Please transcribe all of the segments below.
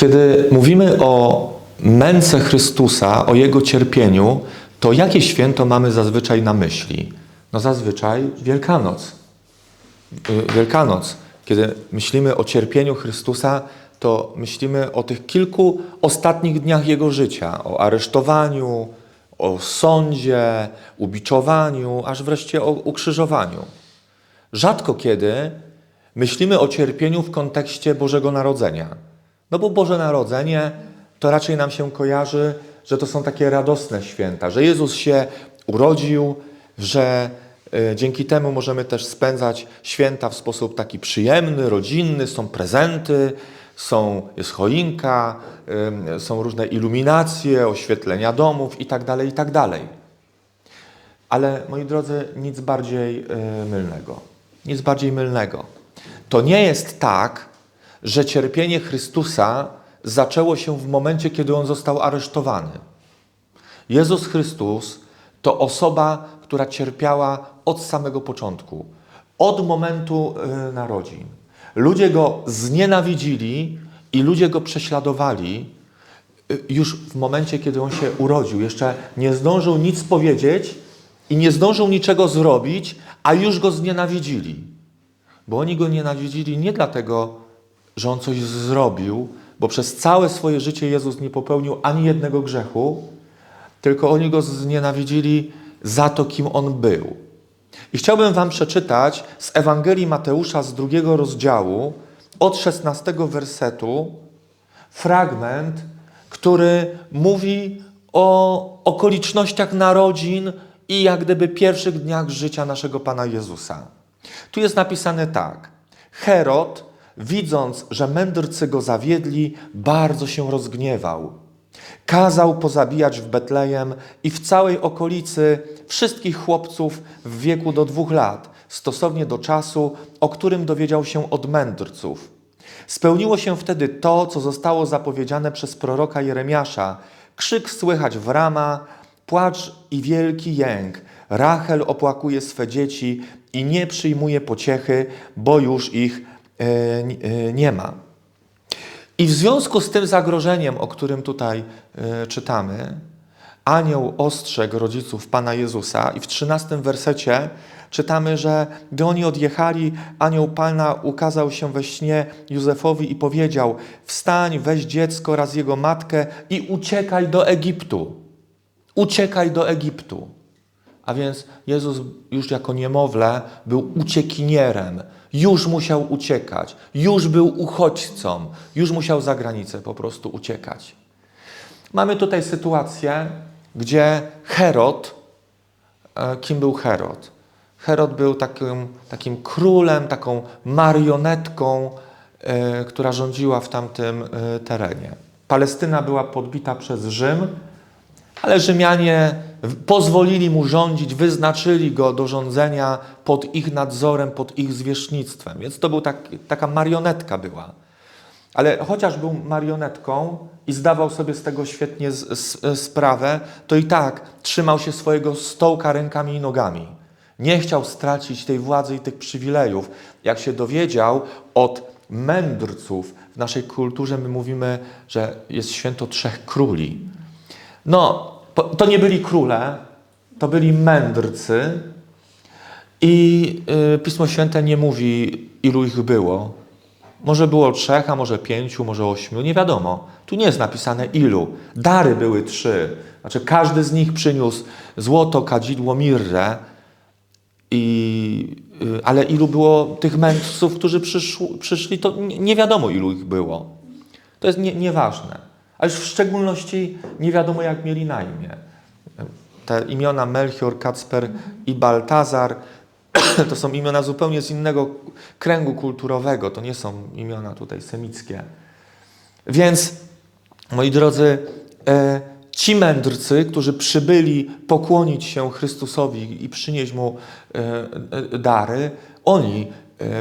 Kiedy mówimy o męce Chrystusa, o Jego cierpieniu, to jakie święto mamy zazwyczaj na myśli? No zazwyczaj Wielkanoc. Y, Wielkanoc. Kiedy myślimy o cierpieniu Chrystusa, to myślimy o tych kilku ostatnich dniach Jego życia. O aresztowaniu, o sądzie, ubiczowaniu, aż wreszcie o ukrzyżowaniu. Rzadko kiedy myślimy o cierpieniu w kontekście Bożego Narodzenia. No bo Boże Narodzenie to raczej nam się kojarzy, że to są takie radosne święta, że Jezus się urodził, że y, dzięki temu możemy też spędzać święta w sposób taki przyjemny, rodzinny, są prezenty, są, jest choinka, y, są różne iluminacje, oświetlenia domów itd., itd. Ale moi drodzy, nic bardziej y, mylnego. Nic bardziej mylnego. To nie jest tak, że cierpienie Chrystusa zaczęło się w momencie, kiedy on został aresztowany. Jezus Chrystus to osoba, która cierpiała od samego początku, od momentu y, narodzin. Ludzie go znienawidzili i ludzie go prześladowali y, już w momencie, kiedy on się urodził. Jeszcze nie zdążył nic powiedzieć i nie zdążył niczego zrobić, a już go znienawidzili. Bo oni go nienawidzili nie dlatego, że on coś zrobił, bo przez całe swoje życie Jezus nie popełnił ani jednego grzechu, tylko oni go znienawidzili za to, kim on był. I chciałbym Wam przeczytać z Ewangelii Mateusza z drugiego rozdziału, od 16 wersetu, fragment, który mówi o okolicznościach narodzin i jak gdyby pierwszych dniach życia naszego Pana Jezusa. Tu jest napisane tak. Herod, widząc, że mędrcy go zawiedli, bardzo się rozgniewał. Kazał pozabijać w Betlejem i w całej okolicy wszystkich chłopców w wieku do dwóch lat, stosownie do czasu, o którym dowiedział się od mędrców. Spełniło się wtedy to, co zostało zapowiedziane przez proroka Jeremiasza. Krzyk słychać w rama, płacz i wielki jęk. Rachel opłakuje swe dzieci i nie przyjmuje pociechy, bo już ich nie ma. I w związku z tym zagrożeniem, o którym tutaj e, czytamy, anioł ostrzegł rodziców Pana Jezusa i w 13 wersecie czytamy, że gdy oni odjechali, anioł Pana ukazał się we śnie Józefowi i powiedział: Wstań, weź dziecko oraz jego matkę i uciekaj do Egiptu. Uciekaj do Egiptu. A więc Jezus już jako niemowlę był uciekinierem, już musiał uciekać, już był uchodźcą, już musiał za granicę po prostu uciekać. Mamy tutaj sytuację, gdzie Herod, e, kim był Herod? Herod był takim, takim królem, taką marionetką, e, która rządziła w tamtym e, terenie. Palestyna była podbita przez Rzym, ale Rzymianie pozwolili mu rządzić, wyznaczyli go do rządzenia pod ich nadzorem, pod ich zwierzchnictwem. Więc to był tak, taka marionetka była. Ale chociaż był marionetką i zdawał sobie z tego świetnie z, z, sprawę, to i tak trzymał się swojego stołka rękami i nogami. Nie chciał stracić tej władzy i tych przywilejów. Jak się dowiedział od mędrców, w naszej kulturze my mówimy, że jest święto trzech króli. No, to nie byli króle, to byli mędrcy i y, Pismo Święte nie mówi, ilu ich było. Może było trzech, a może pięciu, może ośmiu, nie wiadomo. Tu nie jest napisane ilu. Dary były trzy. Znaczy każdy z nich przyniósł złoto, kadzidło, mirrę. I, y, ale ilu było tych mędrców, którzy przyszł, przyszli, to nie, nie wiadomo ilu ich było. To jest nie, nieważne. A już w szczególności nie wiadomo, jak mieli na imię. Te imiona Melchior, Kacper i Baltazar to są imiona zupełnie z innego kręgu kulturowego. To nie są imiona tutaj semickie. Więc, moi drodzy, e, ci mędrcy, którzy przybyli pokłonić się Chrystusowi i przynieść mu e, e, dary, oni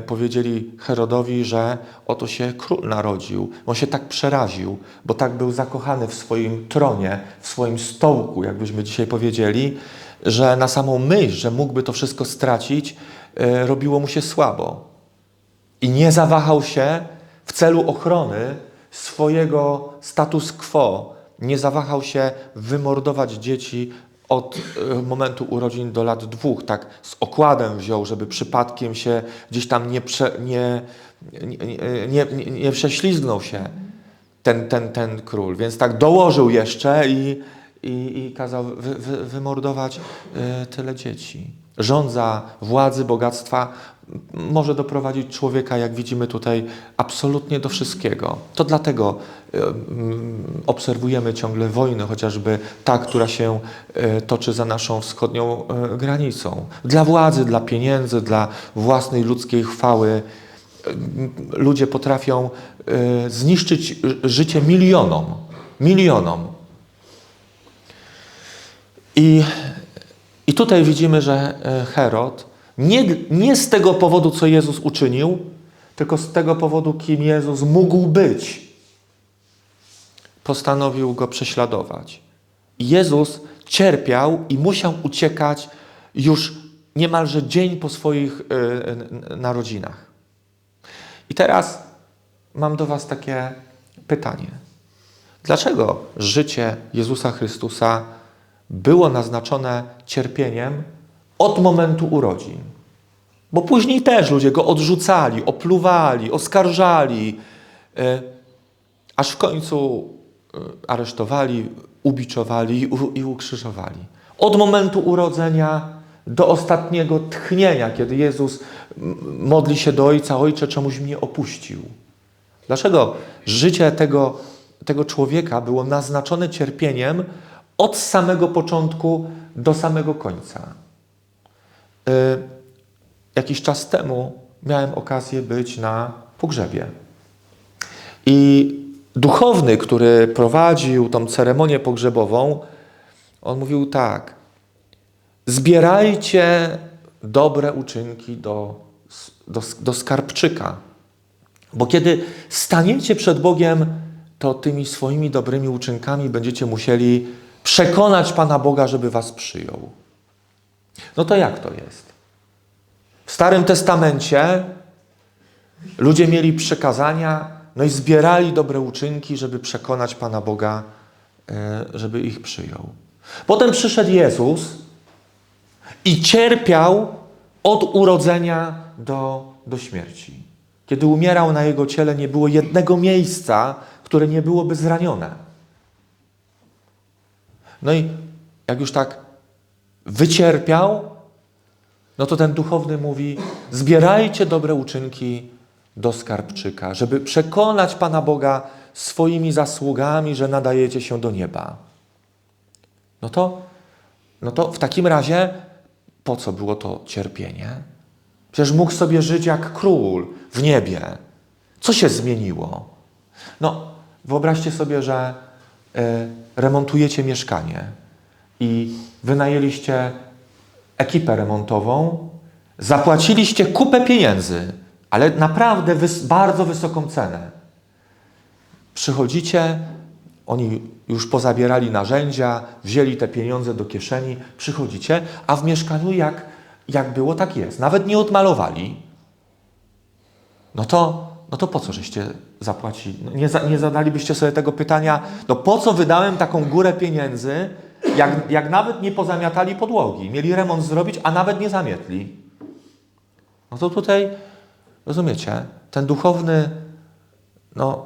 powiedzieli Herodowi, że oto się król narodził. On się tak przeraził, bo tak był zakochany w swoim tronie, w swoim stołku, jakbyśmy dzisiaj powiedzieli, że na samą myśl, że mógłby to wszystko stracić, e, robiło mu się słabo. I nie zawahał się w celu ochrony swojego status quo nie zawahał się wymordować dzieci od e, momentu urodzin do lat dwóch, tak z okładem wziął, żeby przypadkiem się gdzieś tam nie, prze, nie, nie, nie, nie, prześlizgnął się ten, ten, ten król. Więc tak dołożył jeszcze i, i, i kazał wy, wy, wymordować e, tyle dzieci. Rządza władzy, bogactwa może doprowadzić człowieka, jak widzimy tutaj, absolutnie do wszystkiego. To dlatego mm, obserwujemy ciągle wojny, chociażby ta, która się e, toczy za naszą wschodnią e, granicą. Dla władzy, dla pieniędzy, dla własnej ludzkiej chwały ludzie potrafią zniszczyć życie milionom. Milionom. I, I tutaj widzimy, że e, Herod nie, nie z tego powodu, co Jezus uczynił, tylko z tego powodu, kim Jezus mógł być, postanowił go prześladować. Jezus cierpiał i musiał uciekać już niemalże dzień po swoich e, narodzinach. I teraz mam do Was takie pytanie. Dlaczego życie Jezusa Chrystusa było naznaczone cierpieniem od momentu urodzin? Bo później też ludzie go odrzucali, opluwali, oskarżali, e, aż w końcu e, aresztowali, ubiczowali i i ukrzyżowali. Od momentu urodzenia do ostatniego tchnienia, kiedy Jezus modli się do Ojca, Ojcze, czemuś mnie opuścił. Dlaczego życie tego, tego człowieka było naznaczone cierpieniem od samego początku do samego końca? Y, jakiś czas temu miałem okazję być na pogrzebie. I duchowny, który prowadził tą ceremonię pogrzebową, on mówił tak: Zbierajcie dobre uczynki do, do, do skarbczyka. Bo kiedy staniecie przed Bogiem, to tymi swoimi dobrymi uczynkami będziecie musieli przekonać Pana Boga, żeby was przyjął. No to jak to jest? W Starym Testamencie ludzie mieli przekazania, no i zbierali dobre uczynki, żeby przekonać Pana Boga, e, żeby ich przyjął. Potem przyszedł Jezus i cierpiał od urodzenia do, do śmierci. Kiedy umierał na jego ciele, nie było jednego miejsca, które nie byłoby zranione. No i jak już tak wycierpiał, no to ten duchowny mówi: zbierajcie dobre uczynki do skarbczyka, żeby przekonać Pana Boga swoimi zasługami, że nadajecie się do nieba. No to, no to w takim razie po co było to cierpienie? Przecież mógł sobie żyć jak król w niebie. Co się zmieniło? No, wyobraźcie sobie, że y, remontujecie mieszkanie i wynajęliście ekipę remontową, zapłaciliście kupę pieniędzy, ale naprawdę wys- bardzo wysoką cenę. Przychodzicie, oni już pozabierali narzędzia, wzięli te pieniądze do kieszeni, przychodzicie, a w mieszkaniu jak, jak było, tak jest. Nawet nie odmalowali. No to, no to po co żeście zapłacili? No nie, za, nie zadalibyście sobie tego pytania, no po co wydałem taką górę pieniędzy, jak, jak nawet nie pozamiatali podłogi. Mieli remont zrobić, a nawet nie zamietli. No to tutaj, rozumiecie, ten duchowny, no,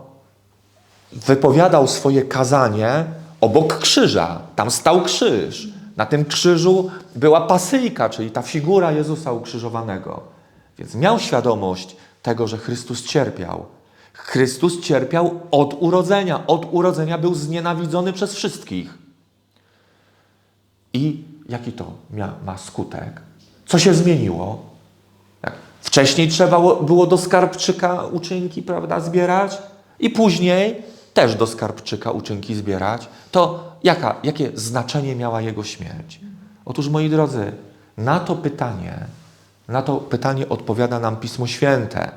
wypowiadał swoje kazanie obok krzyża. Tam stał krzyż. Na tym krzyżu była pasyjka, czyli ta figura Jezusa ukrzyżowanego. Więc miał świadomość tego, że Chrystus cierpiał. Chrystus cierpiał od urodzenia. Od urodzenia był znienawidzony przez wszystkich. I jaki to ma skutek? Co się zmieniło? Wcześniej trzeba było do skarbczyka uczynki prawda, zbierać i później też do skarbczyka uczynki zbierać, to jaka, jakie znaczenie miała jego śmierć? Otóż, moi drodzy, na to pytanie, na to pytanie odpowiada nam Pismo Święte.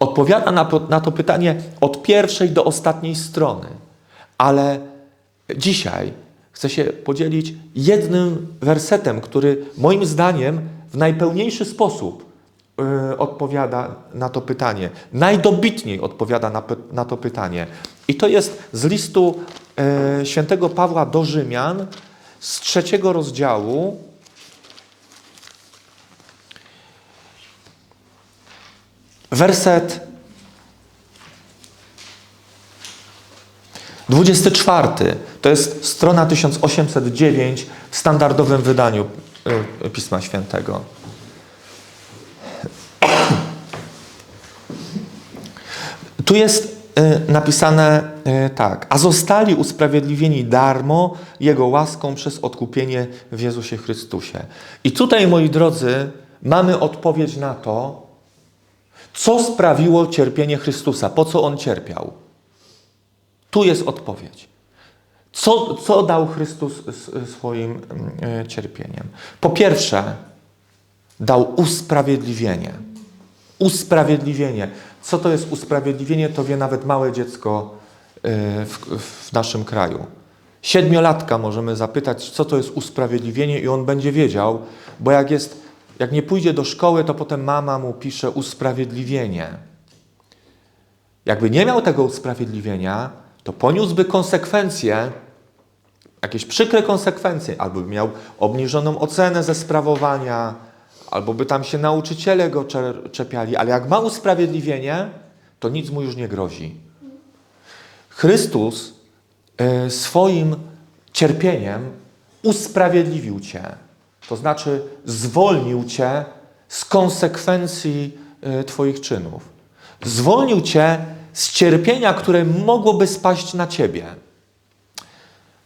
Odpowiada na, na to pytanie od pierwszej do ostatniej strony. Ale dzisiaj chcę się podzielić jednym wersetem, który moim zdaniem w najpełniejszy sposób y, odpowiada na to pytanie. Najdobitniej odpowiada na, na to pytanie. I to jest z listu e, świętego Pawła do Rzymian z trzeciego rozdziału. Werset 24. To jest strona 1809 w standardowym wydaniu e, Pisma Świętego. Tu jest y, napisane y, tak. A zostali usprawiedliwieni darmo Jego łaską przez odkupienie w Jezusie Chrystusie. I tutaj, moi drodzy, mamy odpowiedź na to, co sprawiło cierpienie Chrystusa, po co On cierpiał. Tu jest odpowiedź. Co, co dał Chrystus swoim y, cierpieniem? Po pierwsze, dał usprawiedliwienie. Usprawiedliwienie. Co to jest usprawiedliwienie, to wie nawet małe dziecko y, w, w naszym kraju. Siedmiolatka możemy zapytać, co to jest usprawiedliwienie, i on będzie wiedział, bo jak, jest, jak nie pójdzie do szkoły, to potem mama mu pisze usprawiedliwienie. Jakby nie miał tego usprawiedliwienia, to poniósłby konsekwencje, jakieś przykre konsekwencje, albo by miał obniżoną ocenę ze sprawowania, albo by tam się nauczyciele go cze- czepiali, ale jak ma usprawiedliwienie, to nic mu już nie grozi. Chrystus e, swoim cierpieniem usprawiedliwił Cię. To znaczy zwolnił Cię z konsekwencji e, Twoich czynów. Zwolnił Cię z cierpienia, które mogłoby spaść na Ciebie.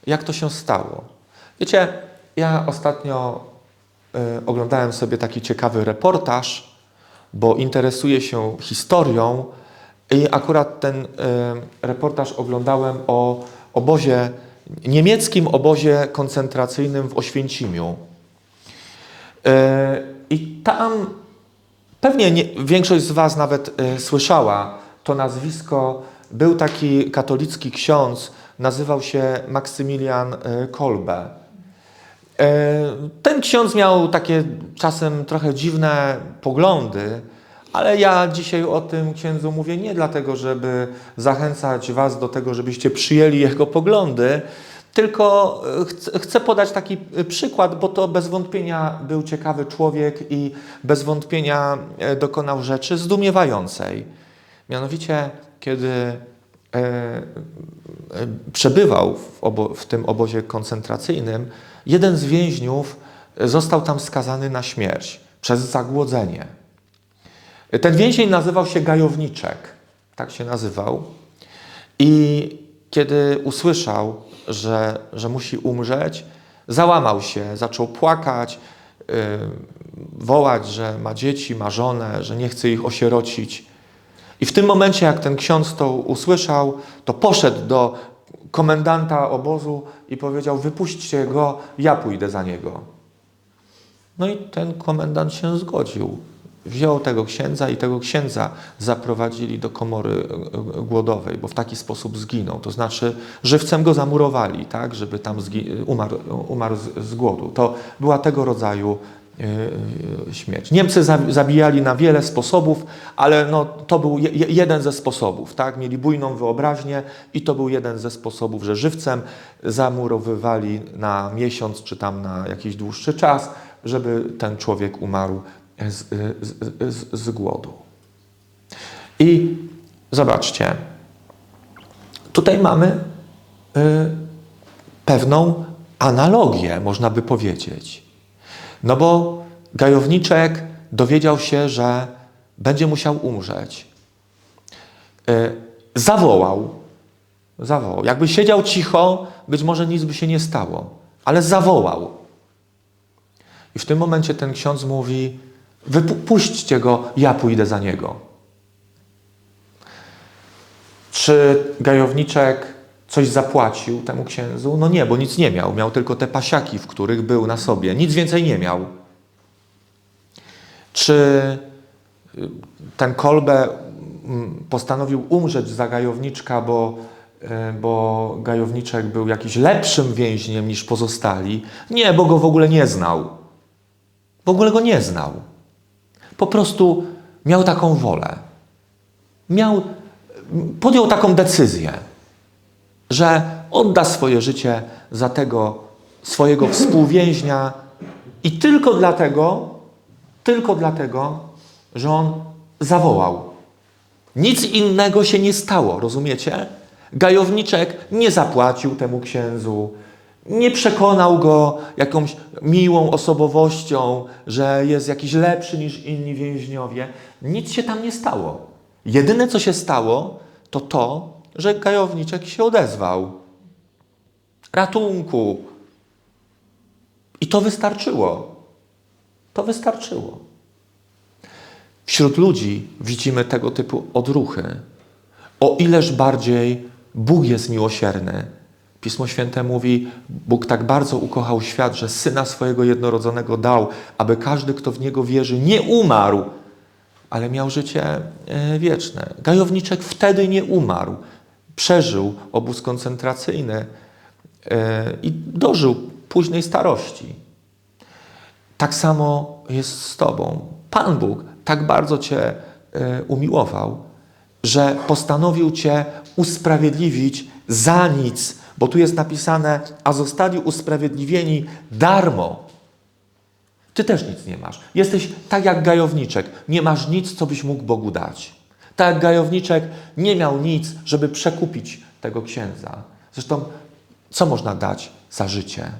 Jak to się stało? Wiecie, ja ostatnio e, oglądałem sobie taki ciekawy reportaż, bo interesuję się historią i akurat ten e, reportaż oglądałem o obozie, niemieckim obozie koncentracyjnym w Oświęcimiu. I tam pewnie nie, większość z Was nawet e, słyszała to nazwisko. Był taki katolicki ksiądz, nazywał się Maksymilian e, Kolbe. E, Ten ksiądz miał takie czasem trochę dziwne poglądy, ale ja dzisiaj o tym księdzu mówię nie dlatego, żeby zachęcać Was do tego, żebyście przyjęli jego poglądy, tylko e, chcę- podać taki e, przykład, bo to bez wątpienia był ciekawy człowiek i bez wątpienia e, dokonał rzeczy zdumiewającej. Mianowicie, kiedy przebywał w, obo, w tym obozie koncentracyjnym, jeden z więźniów został tam skazany na śmierć przez zagłodzenie. Ten więzień nazywał się Gajowniczek, tak się nazywał. I kiedy usłyszał, że, że musi umrzeć, załamał się, zaczął płakać, yy, wołać, że ma dzieci, ma żonę, że nie chce ich osierocić. I w tym momencie, jak ten ksiądz to usłyszał, to poszedł do komendanta obozu i powiedział: Wypuśćcie go, ja pójdę za niego. No i ten komendant się zgodził. Wziął tego księdza i tego księdza zaprowadzili do komory e, e, głodowej, bo w taki sposób zginął. To znaczy żywcem go zamurowali, tak, żeby tam umarł, umarł z, z głodu. To była tego rodzaju e, śmierć. Niemcy za- zabijali na wiele sposobów, ale no, to był je, je- jeden ze sposobów. Tak? Mieli bujną wyobraźnię i to był jeden ze sposobów, że żywcem zamurowywali na miesiąc czy tam na jakiś dłuższy czas, żeby ten człowiek umarł z, z, z, głodu. I zobaczcie, tutaj mamy y, pewną analogię, można by powiedzieć. No bo gajowniczek dowiedział się, że będzie musiał umrzeć. Y, zawołał, zawołał. Jakby siedział cicho, być może nic by się nie stało, ale zawołał. I w tym momencie ten ksiądz mówi: Wypuśćcie go, ja pójdę za niego. Czy gajowniczek coś zapłacił temu księdzu? No nie, bo nic nie miał. Miał tylko te pasiaki, w których był na sobie. Nic więcej nie miał. Czy y, ten kolbe mm, postanowił umrzeć za gajowniczka, bo, y, bo gajowniczek był jakiś lepszym więźniem niż pozostali? Nie, bo go w ogóle nie znał. W ogóle go nie znał. Po prostu miał taką wolę. Miał, podjął taką decyzję. że odda swoje życie za tego swojego współwięźnia i tylko dlatego, tylko dlatego, że on zawołał. Nic innego się nie stało, rozumiecie? Gajowniczek nie zapłacił temu księdzu, nie przekonał go jakąś miłą osobowością, że jest jakiś lepszy niż inni więźniowie. Nic się tam nie stało. Jedyne, co się stało, to to, że gajowniczek się odezwał. Ratunku. I to wystarczyło. To wystarczyło. Wśród ludzi widzimy tego typu odruchy. O ileż bardziej Bóg jest miłosierny. Pismo Święte mówi: Bóg tak bardzo ukochał świat, że syna swojego jednorodzonego dał, aby każdy, kto w niego wierzy, nie umarł, ale miał życie e, wieczne. Gajowniczek wtedy nie umarł. Przeżył obóz koncentracyjny e, i dożył późnej starości. Tak samo jest z Tobą. Pan Bóg tak bardzo Cię e, umiłował, że postanowił Cię usprawiedliwić za nic, bo tu jest napisane, a zostali usprawiedliwieni darmo. Ty też nic nie masz. Jesteś tak jak gajowniczek. Nie masz nic, co byś mógł Bogu dać. Tak jak gajowniczek nie miał nic, żeby przekupić tego księdza. Zresztą, co można dać za życie?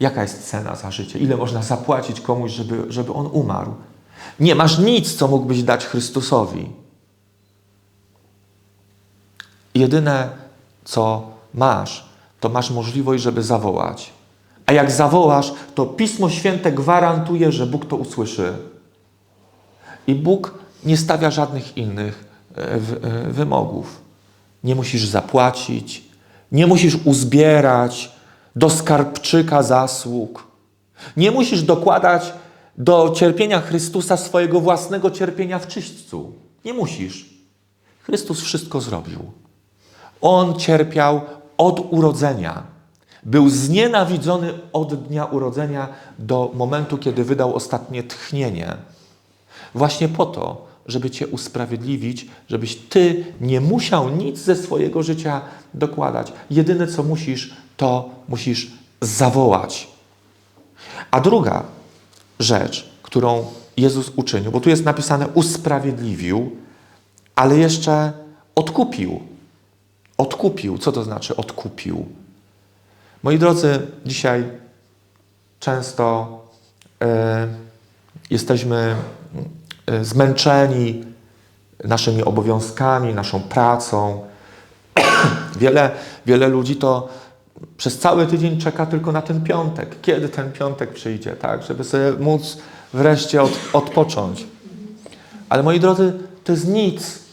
Jaka jest cena za życie? Ile można zapłacić komuś, żeby, żeby on umarł? Nie masz nic, co mógłbyś dać Chrystusowi. Jedyne, co masz, to masz możliwość, żeby zawołać. A jak zawołasz, to Pismo Święte gwarantuje, że Bóg to usłyszy. I Bóg nie stawia żadnych innych e, e, wymogów. Nie musisz zapłacić, nie musisz uzbierać do skarbczyka zasług. Nie musisz dokładać do cierpienia Chrystusa swojego własnego cierpienia w czyśćcu. Nie musisz. Chrystus wszystko zrobił. On cierpiał od urodzenia. Był znienawidzony od dnia urodzenia do momentu, kiedy wydał ostatnie tchnienie. Właśnie po to, żeby Cię usprawiedliwić, żebyś Ty nie musiał nic ze swojego życia dokładać. Jedyne, co musisz, to musisz zawołać. A druga rzecz, którą Jezus uczynił, bo tu jest napisane usprawiedliwił, ale jeszcze odkupił. Odkupił. Co to znaczy odkupił? Moi drodzy, dzisiaj często e, jesteśmy e, zmęczeni naszymi obowiązkami, naszą pracą. wiele, wiele ludzi to przez cały tydzień czeka tylko na ten piątek. Kiedy ten piątek przyjdzie, tak? Żeby sobie móc wreszcie od, odpocząć. Ale moi drodzy, to jest nic.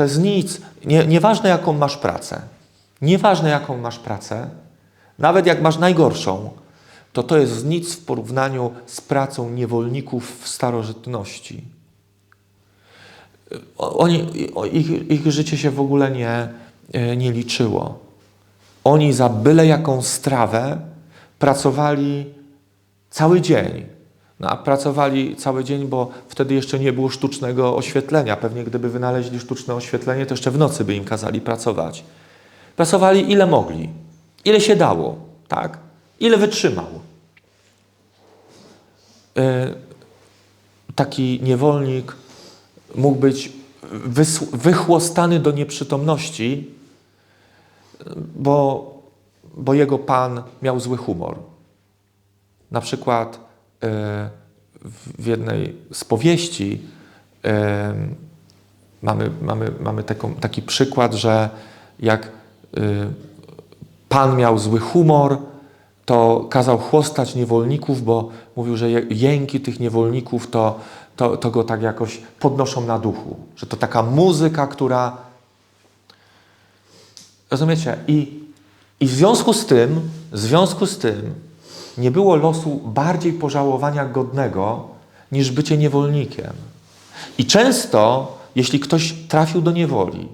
To jest nic. Nie, nieważne, jaką masz pracę. Nieważne, jaką masz pracę. Nawet jak masz najgorszą, to to jest nic w porównaniu z pracą niewolników w starożytności. Oni, ich, ich życie się w ogóle nie, nie liczyło. Oni za byle jaką strawę pracowali cały dzień. No, a pracowali cały dzień, bo wtedy jeszcze nie było sztucznego oświetlenia. Pewnie gdyby wynaleźli sztuczne oświetlenie, to jeszcze w nocy by im kazali pracować. Pracowali ile mogli, ile się dało, tak? Ile wytrzymał. Yy, taki niewolnik mógł być wychłostany do nieprzytomności, bo, bo jego pan miał zły humor. Na przykład e, w jednej z powieści e, mamy, mamy, mamy taką, taki przykład, że jak e, pan miał zły humor, to kazał chłostać niewolników, bo mówił, że jęki tych niewolników to, to, to go tak jakoś podnoszą na duchu. Że to taka muzyka, która Rozumiecie? I, I w związku z tym, w związku z tym nie było losu bardziej pożałowania godnego niż bycie niewolnikiem. I często, jeśli ktoś trafił do niewoli,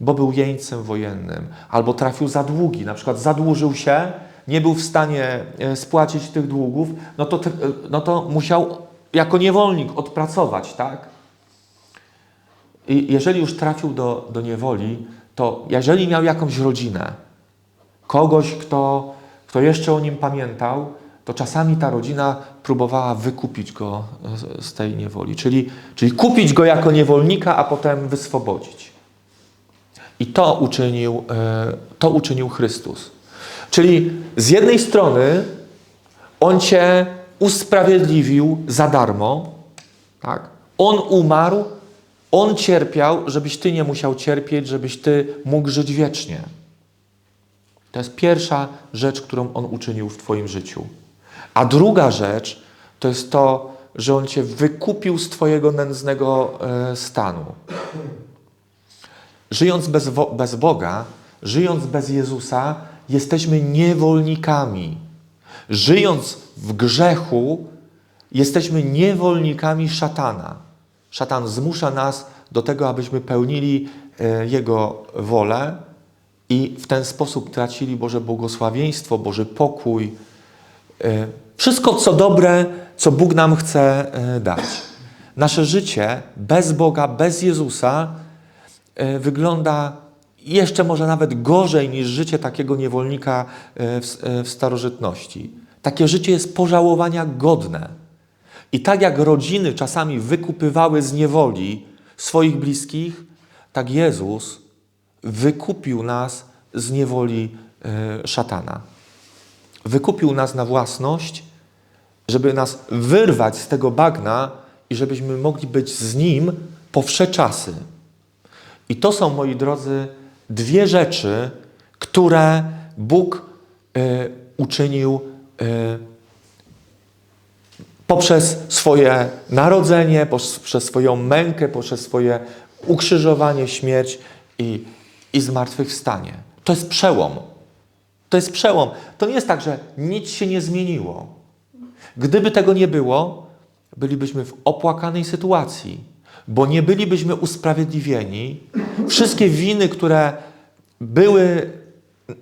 bo był jeńcem wojennym, albo trafił za długi, na przykład zadłużył się, nie był w stanie e, spłacić tych długów, no to, no to musiał jako niewolnik odpracować, tak? I jeżeli już trafił do, do niewoli, to jeżeli miał jakąś rodzinę, kogoś, kto, kto jeszcze o nim pamiętał, to czasami ta rodzina próbowała wykupić go z- tej niewoli, czyli, czyli kupić go jako niewolnika, a potem wyswobodzić. I to uczynił, e, to uczynił Chrystus. Czyli z jednej strony On cię usprawiedliwił za darmo, tak? On umarł, On cierpiał, żebyś ty nie musiał cierpieć, żebyś ty mógł żyć wiecznie. To jest pierwsza rzecz, którą On uczynił w twoim życiu. A druga rzecz to jest to, że On cię wykupił z twojego nędznego e, stanu. Żyjąc bez, bez Boga, żyjąc bez Jezusa, jesteśmy niewolnikami. Żyjąc w grzechu, jesteśmy niewolnikami szatana. Szatan zmusza nas do tego, abyśmy pełnili e, Jego wolę i w ten sposób tracili Boże błogosławieństwo, Boży pokój, wszystko co dobre, co Bóg nam chce e, dać. Nasze życie bez Boga, bez Jezusa e, wygląda jeszcze może nawet gorzej niż życie takiego niewolnika w, starożytności. Takie życie jest pożałowania godne. I tak jak rodziny czasami wykupywały z niewoli swoich bliskich, tak Jezus wykupił nas z niewoli szatana. Wykupił nas na własność, żeby nas wyrwać z tego bagna i żebyśmy mogli być z Nim po wsze czasy. I to są, moi drodzy, dwie rzeczy, które Bóg e, uczynił e, poprzez swoje narodzenie, poprzez swoją mękę, poprzez swoje ukrzyżowanie, śmierć i, i zmartwychwstanie. To jest przełom. To jest przełom. To nie jest tak, że nic się nie zmieniło. Gdyby tego nie było, bylibyśmy w opłakanej sytuacji, bo nie bylibyśmy usprawiedliwieni. Wszystkie winy, które były yy,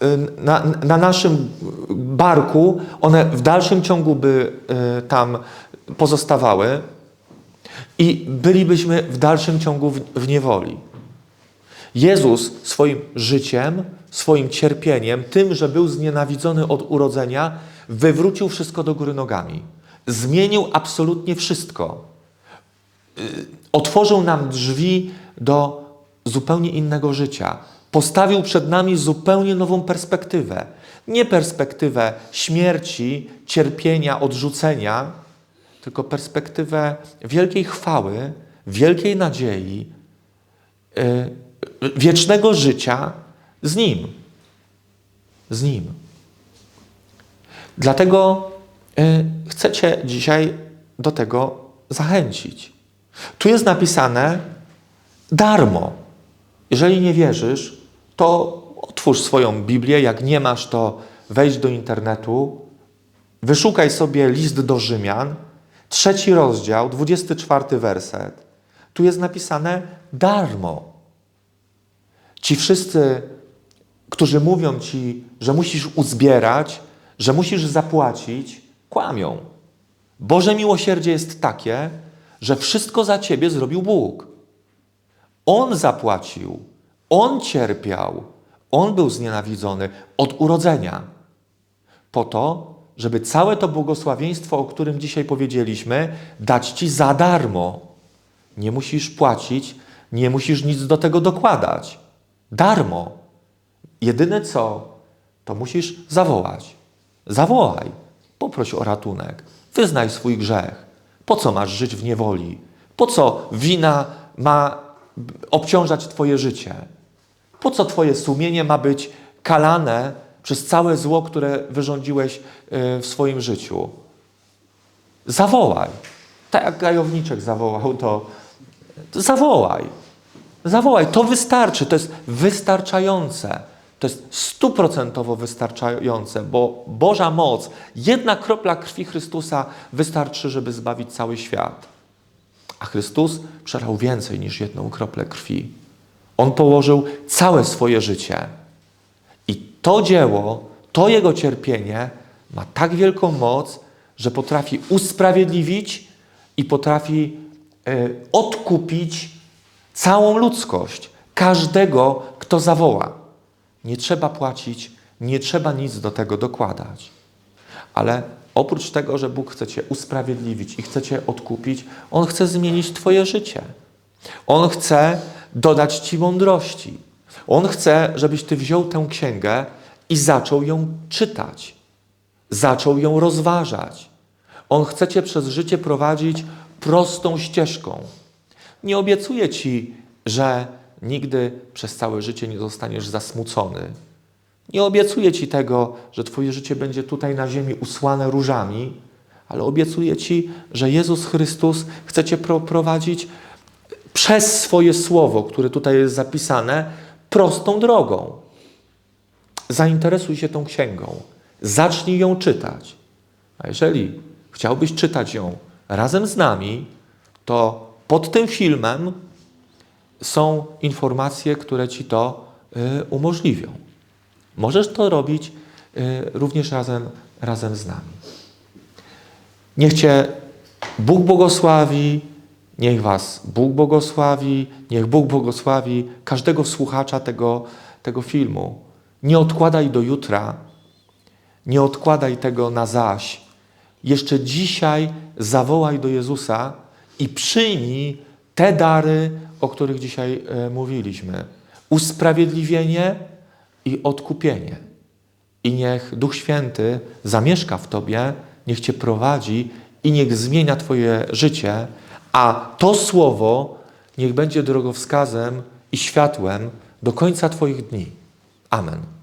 yy, na, na naszym barku, one w dalszym ciągu by yy, tam pozostawały i bylibyśmy w dalszym ciągu w, w niewoli. Jezus swoim życiem, swoim cierpieniem, tym, że był znienawidzony od urodzenia, wywrócił wszystko do góry nogami. Zmienił absolutnie wszystko. Y, Otworzył nam drzwi do zupełnie innego życia. Postawił przed nami zupełnie nową perspektywę. Nie perspektywę śmierci, cierpienia, odrzucenia, tylko perspektywę wielkiej chwały, wielkiej nadziei, y, wiecznego życia z Nim. Z Nim. Dlatego y, chcę Cię dzisiaj do tego zachęcić. Tu jest napisane darmo. Jeżeli nie wierzysz, to otwórz swoją Biblię. Jak nie masz, to wejdź do internetu, wyszukaj sobie list do Rzymian, trzeci rozdział, 24 werset. Tu jest napisane darmo. Ci wszyscy, którzy mówią ci, że musisz uzbierać, że musisz zapłacić, kłamią. Boże miłosierdzie jest takie, że wszystko za ciebie zrobił Bóg. On zapłacił, on cierpiał, on był znienawidzony od urodzenia. Po to, żeby całe to błogosławieństwo, o którym dzisiaj powiedzieliśmy, dać ci za darmo. Nie musisz płacić, nie musisz nic do tego dokładać. Darmo. Jedyne co, to musisz zawołać. Zawołaj. Poproś o ratunek. Wyznaj swój grzech. Po co masz żyć w niewoli? Po co wina ma obciążać Twoje życie? Po co Twoje sumienie ma być kalane przez całe zło, które wyrządziłeś y, w swoim życiu? Zawołaj. Tak jak gajowniczek zawołał, to, to zawołaj. Zawołaj. To wystarczy. To jest wystarczające. To jest stuprocentowo wystarczające, bo Boża moc, jedna kropla krwi Chrystusa wystarczy, żeby zbawić cały świat. A Chrystus przelał więcej niż jedną kroplę krwi. On położył całe swoje życie. I to dzieło, to Jego cierpienie ma tak wielką moc, że potrafi usprawiedliwić i potrafi e, odkupić całą ludzkość, każdego, kto zawoła. Nie trzeba płacić, nie trzeba nic do tego dokładać. Ale oprócz tego, że Bóg chce Cię usprawiedliwić i chce Cię odkupić, On chce zmienić Twoje życie. On chce dodać Ci mądrości. On chce, żebyś Ty wziął tę księgę i zaczął ją czytać. Zaczął ją rozważać. On chce Cię przez życie prowadzić prostą ścieżką. Nie obiecuję Ci, że nigdy przez całe życie nie zostaniesz zasmucony. Nie obiecuję Ci tego, że Twoje życie będzie tutaj na ziemi usłane różami, ale obiecuję Ci, że Jezus Chrystus chce Cię pro- prowadzić przez swoje słowo, które tutaj jest zapisane, prostą drogą. Zainteresuj się tą księgą. Zacznij ją czytać. A jeżeli chciałbyś czytać ją razem z nami, to pod tym filmem są informacje, które ci to y, umożliwią. Możesz to robić y, również razem, razem z nami. Niech Cię Bóg błogosławi, niech Was Bóg błogosławi, niech Bóg błogosławi każdego słuchacza tego, tego filmu. Nie odkładaj do jutra, nie odkładaj tego na zaś. Jeszcze dzisiaj zawołaj do Jezusa i przyjmij te dary, o których dzisiaj e, mówiliśmy. Usprawiedliwienie i odkupienie. I niech Duch Święty zamieszka w Tobie, niech Cię prowadzi i niech zmienia Twoje życie, a to słowo niech będzie drogowskazem i światłem do końca Twoich dni. Amen.